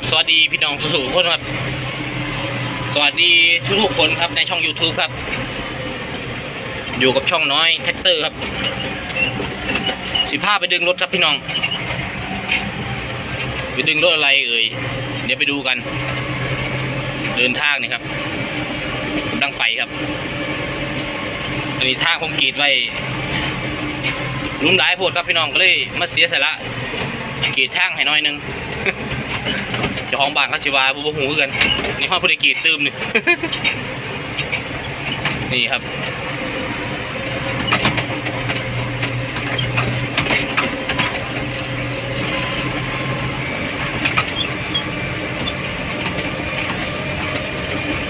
ครับสวัสดีพี่น้องสู่คนครับ สวัสดีทุกๆคนครับในช่อง YouTube ครับ อยู่กับช่องน้อยแท็กเตอร์ครับสิพาไปดึงรถครับพี่น้อง ไปดึงรถอะไรเอ่ยเดี๋ยวไปดูกัน เดินทางนี่ครับกำลังไปครับอันนี้ทางผมกีดไว้ลุ้มหลายโพดครับพี่น้องก็เลยมาเสียสละกีดทางให้น้อยนึง ของบ้านเขาจิวาบุบหูคือกันนี่ห้องพุทธกีตืมนี่ นี่ครับ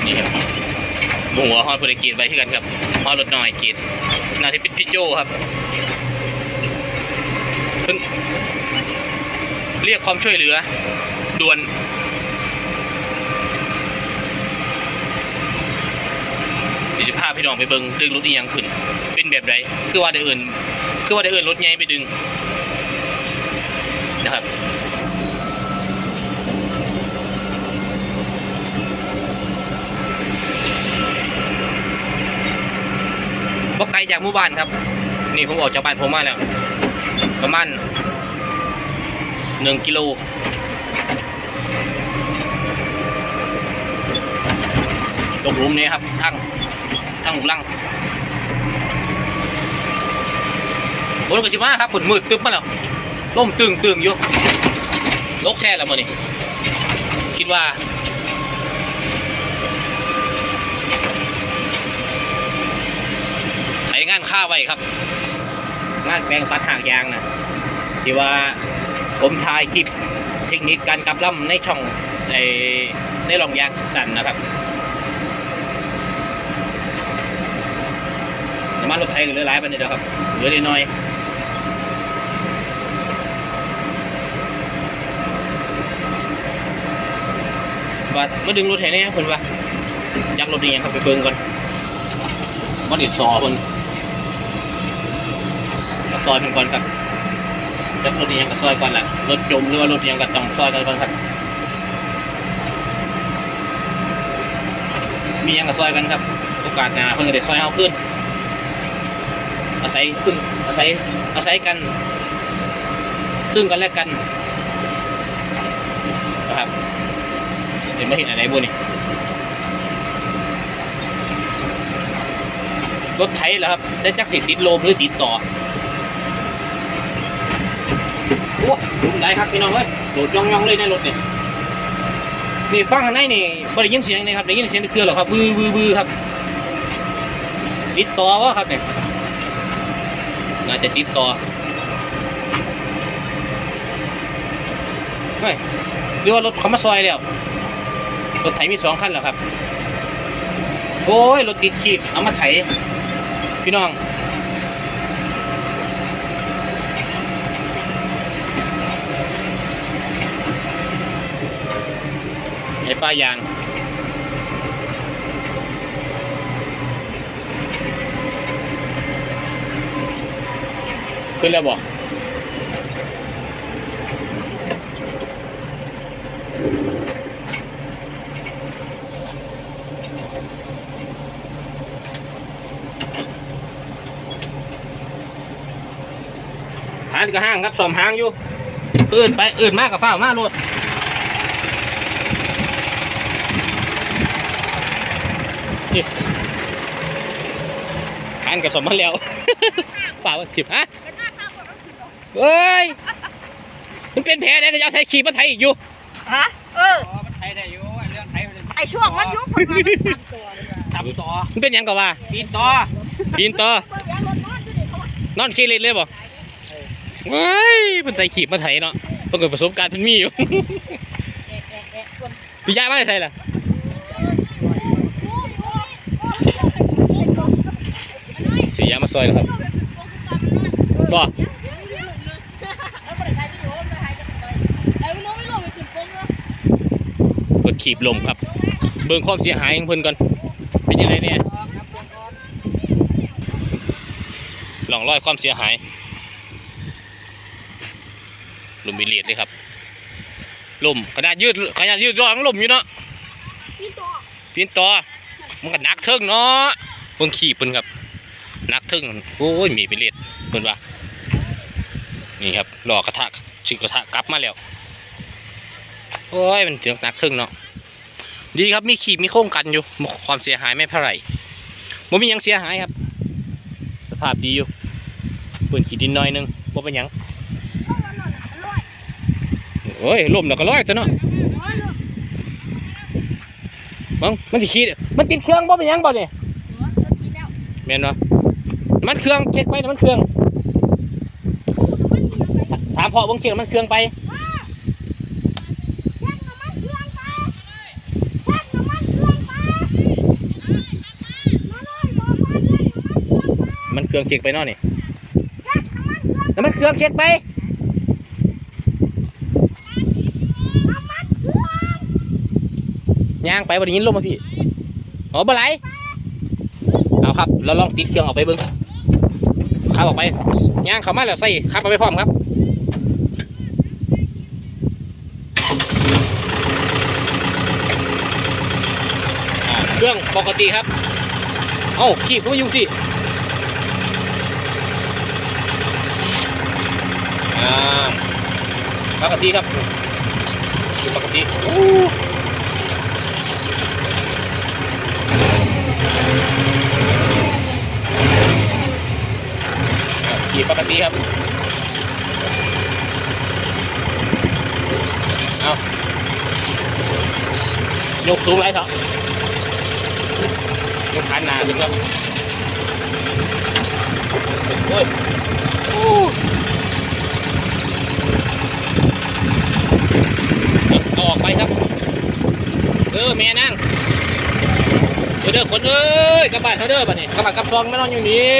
นี่ครับบุหัวห้อยพุทธกีไปที่กันครับห้อยรถหน่อยกีดนาทีปิดพิโจครับเพิ่นเรียกความช่วยเหลือด่วนสี่สิบห้าพี่ น้องไปเบิงดึงรถอีหยังขึ้น เป็นแบบไรคือว่าได้อื่นคือว่าได้อื่นรถใหญ่ไปดึงนะครับบ่ไกลจากหมู่บ้านครับ นี่ผมออกจากบ้านผมมาแล้ว ประมาณหนึ่งกิโลตกหลุมนี้ครับทั้ง ทั้งหลุมลังฝนก็สิมาครับฝนมืดตึ๊บมาแล้วล่มตึงตึงอยู่ลกแช่แล้วมื้อนี้คิดว่าไถงานข้าไว้ครับ งานแปลงปัดหางยางนะที่ว่าผมถ่ายคลิปเทคนิคการกลับลำในช่องในในรองยางสั่นนะครับ น้ำมัน รถไทยเหลือหลายไปนี่เดียวครับ เหลือนิดหน่อยว่ามาดึงรถไถนี่คนว่ายักรถนี่ยังครับไปเบิ่งก่อนมันดิสอคนมาซอยมันก่อนครับยักรถนี่ยังก็ซอยก่อนแหละรถจมหรือว่ารถยังก็ต้องซอยกันก่อนครับ มียังก็ซอยกันครับ โอกาสหนาเพิ่นก็ได้ซอยเฮาขึ้น อาศัยพึ่งอาศัยอาศัยกัน ซึ่งกันและกันนะครับเห็นไม่เห็นอะไรบุนี่รถไถเหรอครับจะจักสิติดโลมหรือติดต่อโอ้ดุได้ครับพี่น้องเอ้ยโดดย่องๆเลยในรถเนี่ยนี่ฟังข้างในนี่ไม่ได้ยินเสียงนะครับได้ยินเสียงเครืองหรอครับบือบือบือครับติดต่อวะครับเนี่ย น่าจะติดต่อเฮ้ยหรือว่ารถเขามาซอยแล้ว รถไถมีสองคันแล้วครับ โอ้ย รถติดขีดเอามาไถ พี่น้องไอ้ป้ายาง ขึ้นแล้วบอกหางก็ห้างครับสอมหางอยู่อื่นไปอื่นมากกับฝ้าวมากรถนี่หางกับสอมมาแล้ว ฝ่าว่าสิบฮะ เฮ้ย มันเป็นแผลได้แต่จะเอาใส่ขีบมาไทยอีกอยู่ ฮะ เออ อ๋อมันไทยได้อยู่เรื่องไทยมันไอช่วงมันยุบมันมามันทำตัวเลยทำต่อมันเป็นหยังกับว่าปีนต่อปีนต่อเมื่อวานรถนอนอยู่นี่เขาว่านอนขี้เล็ดเลยบ่เฮ้ยมันใส่ขีบมาไทยเนาะต้องเกิดประสบการณ์เพิ่นมีอยู่ แอะแอะแอะคนพี่ย้ายมาได้ใส่ล่ะเสียมาซอยแล้วครับบ่ แล้วบ่ได้ถ่ายวิดีโอไม่ได้ถ่ายจะไป ฉีบลมครับ เบิ่งความเสียหายของเพิ่นก่อน เป็นยังไงเนี่ยลองร้อยความเสียหายลุมบิเลียดเลยครับลมขนาดยืดขนาดยืดร้องลมอยู่เนาะพี่ตัวปีนต่อมันก็นักเทิงเนาะเบิ่งขี่เพิ่นครับนักเทิงโอ้ยมีไปเลียดเพิ่นว่านี่ครับรอกระทะชิกระทะกลับมาแล้วโอ้ยมันถึงนักเทิงเนาะ ดีครับมีขีดมีโค้งกันอยู่ ความเสียหายไม่เท่าไหร่บ่มียังเสียหายครับ สภาพดีอยู่เปืนขีดดินน้อยหนึงบ่เป็นยังอร่อยโอ้ยลมแล้วก็ร้อยตัวเนาะมึงมันสิขีดมันติดเครื่องบ่เป็นยังบ่เนี่ยเออเลิกกินแล้วแม่นบ่มันเครื่องเช็คไปน้ำมันเครื่อง ถามพ่อบิ่งเช็คน้ำมันเครื่องไป แค่น้ำมันเครื่องไปแค่น้ำมันเครื่องไปมาเลยบอกมาเลยน้ำมันเค รื่องเครื่องเช็คไปนาะนี่แค่น้ำมันเครื่องน้ำมันเช็คไปย่างไปบ่ได้ลมมาพี่อ๋อบ่ไหลเอาครับเราลองติดเครื่องออกไปเบิ่งขับออกไปย่างเข้ามาแล้วใส่ขับไปพร้อมครับเครื่องปกติครับ เอ้าขีบก็มาอยู่สิ อ่าปกติครับปกติโอ้อ่าขีบปกติครับ เอายกสูงไรเถอะยกขาหนาขึ้นก็โอ้ยโอ้เอาออกไปครับ เออ แม่นั่งเออด้อคนเอ้ยกลับานเขาเด้อบ้านนี้กลับานกลับซองไม่นอนอยู่นี้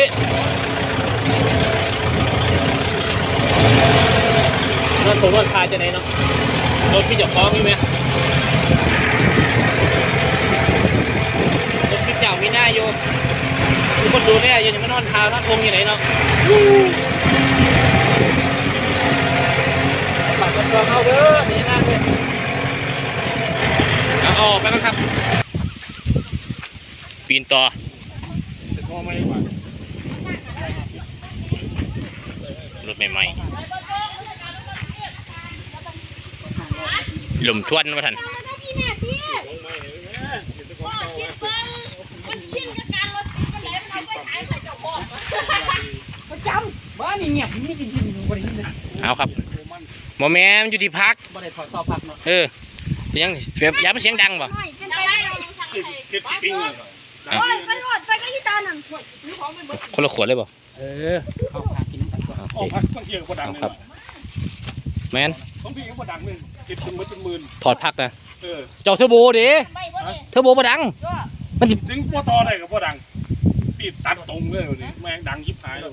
นอนผมนอนคาจะไหนเนาะรถพี่เจะคล้องอยู่ไหมรถพี่เจ้ามีหน้าอยู่มีคนดูแลอยู่ยังไม่นอนคานอนทงอยู่ไหนเนาะกลับานกลับซองเอาเด้อมีหน้าเลย เอาออกไปก่อนครับ ปีนต่อรถใหม่ๆลมทวนมาทันได้พี่แม่พี่พ่อคิดเบิ่งมันชินกับการรถติดกันแล้วมันเอาไปขายให้เจ้าของประจำบ้านนี่เงียบนี่จริงๆบ่ได้ยินเลยเอาครับโมแมนอยู่ที่พักบ่ได้ถอดต่อพักเนาะเออ เสียงเสียงอย่ามันเสียงดังป่ะหน่เป็นไปได้เรายังสั่งให้คิดปิ้งโอ้ยไปโหลดไปก็ยี่ตานั่นมีของเป็นเบิดคนละขวดเลยป่ะเออเข้าพักกินกันก่อนโอออกเคพักต้องเกี่ยวกับดังเลยครับแมนต้องพี่ก็ดังเลยติดเป็นมือเป็นหมื่นถอดพักนะเออเจ้าเทอร์โบดิไปบ่เนี่ยเทอร์โบมาดัง มันสิถึงพ่อตอได้กับพ่อดังปีดตัดตรงเลยวันนี้แม่งดังยิบหายเลย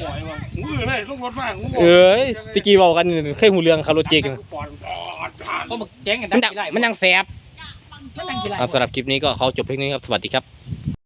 ปล่อยว่ะงูอื่นเลยลงรถมากงูเอ้ยตะกี้เว้ากันเคยหูเรื่องคารถเจกัน ฟอนฟอนฟอนก็มาแจ้งกันมันดังกี่ไร่มันดังแสบ มันดังกี่ไร่เอาสำหรับคลิปนี้ก็เขาจบเพียงนี้ครับ สวัสดีครับ